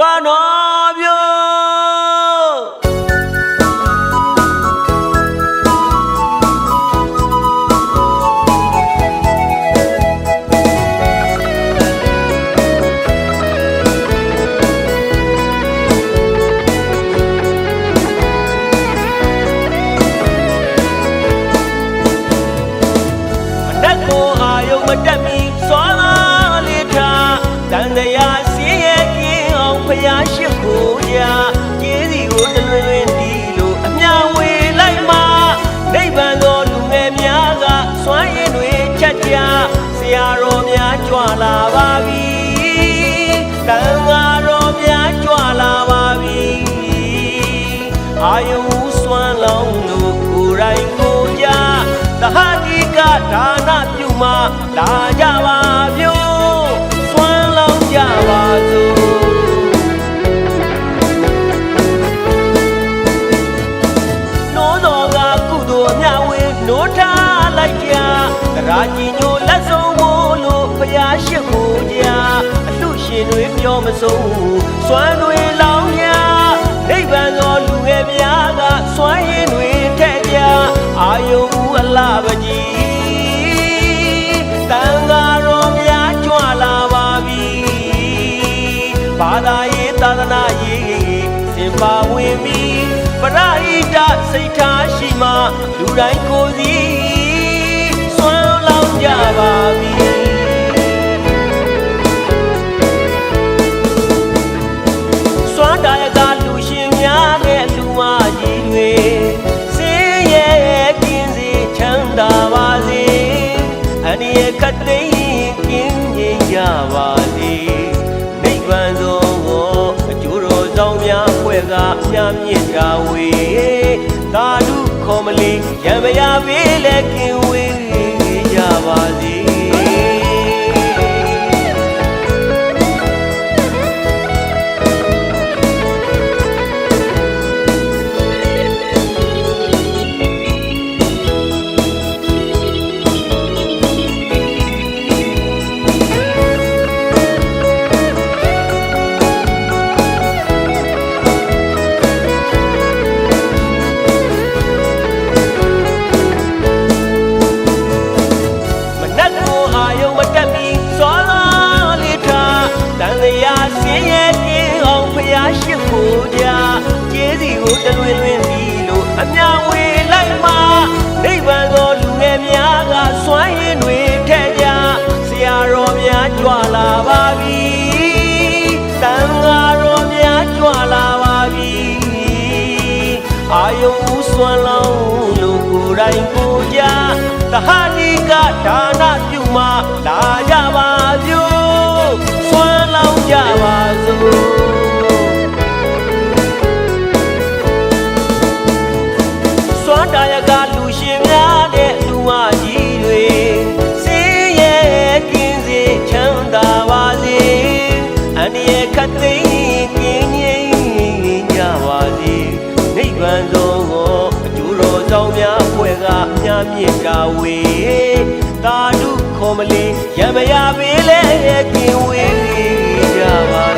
စွမ်းတော်ပြို့မတက်ကိုအာယုံမတက်မီစွာလာလေးထားတန်တရားစင်းရဲ့ကင်းအောင် ဖျားရှိခိုးကြကျေးစီကိုတလွင်လွင်ဒီလိုအမြဝေလိုက်မှာနိဗ္ဗာန်သောလူငယ်များကစွမ်းရည်တွေချက်ကြဆရာတော်များကြွလာပါပြီတန်ဃာတော်များကြွလာပါပြီအာယုံစွမ်းလောင်းလို့ကိုယ်တိုင်ကိုကြသဟာတိကဒါနပြုမလာကြ နိုးထားလိုက်ကြတရာကြီးညိုလက်ဆုံးမို့လို့ဖျားရှိခိုးကြအလှရှင်တွေပြောမဆုံးစွမ်းတွေလောင်းကြနိဗ္ဗာန်သောလူငယ်များကစွမ်းရည်တွေထက်ကြအာယုံဦးအလားပကြီးတန်ဃာတော်များကြွလာပါပြီဘာသာရေးသာသနာရေးစင်ပါဝင်ပြီးပရိဟိတစိတ်ထားရှိမှလူ တိုင်းကိုယ်စီစွမ်းလောင်းကြပါပြီစွမ်းတာယကလူရှင်များနဲ့လူမကြီးတွေစင်းရဲ့ကင်းစီချမ်းသာပါစေအန္တရာယ်ခတ်သိမ်းကင်းငြိမ်းကြပါစေနိဗ္ဗာန်သောကိုအကျိုးတော်ဆောင်များဖွဲ့ကမြတ်မြင့်တာဝေ ပေးလဲ တလွင်လွင်ဒီလိုအမြဝေလိုက်မှာနိဗ္ဗာန်သောလူငယ်များကစွမ်းရည်တွေထက်ကြဆရာတော်များကြွလာပါပြီတန်ဃာတော်များကြွလာပါပြီအာယုံဦးစွမ်းလောင်းလို့ကိုယ်တိုင်ကိုယ်ကြသဟာနိကဒါန ကလူရှင်များတဲ့လူမကြီးတွေစင်းရဲ့ကင်းစေချမ်းသာပါစေအန္တရာယ်ခတ်သိမ်းကင်းငြိမ်းကြပါစေနိဗ္ဗာန်သောကိုအကျိုးတော်ဆောင်များဖွဲ့ကမြတ်မြင့်တာဝေသာဓုခေါ်မလီရမရပေးလဲကင်းဝေးကြပါစေ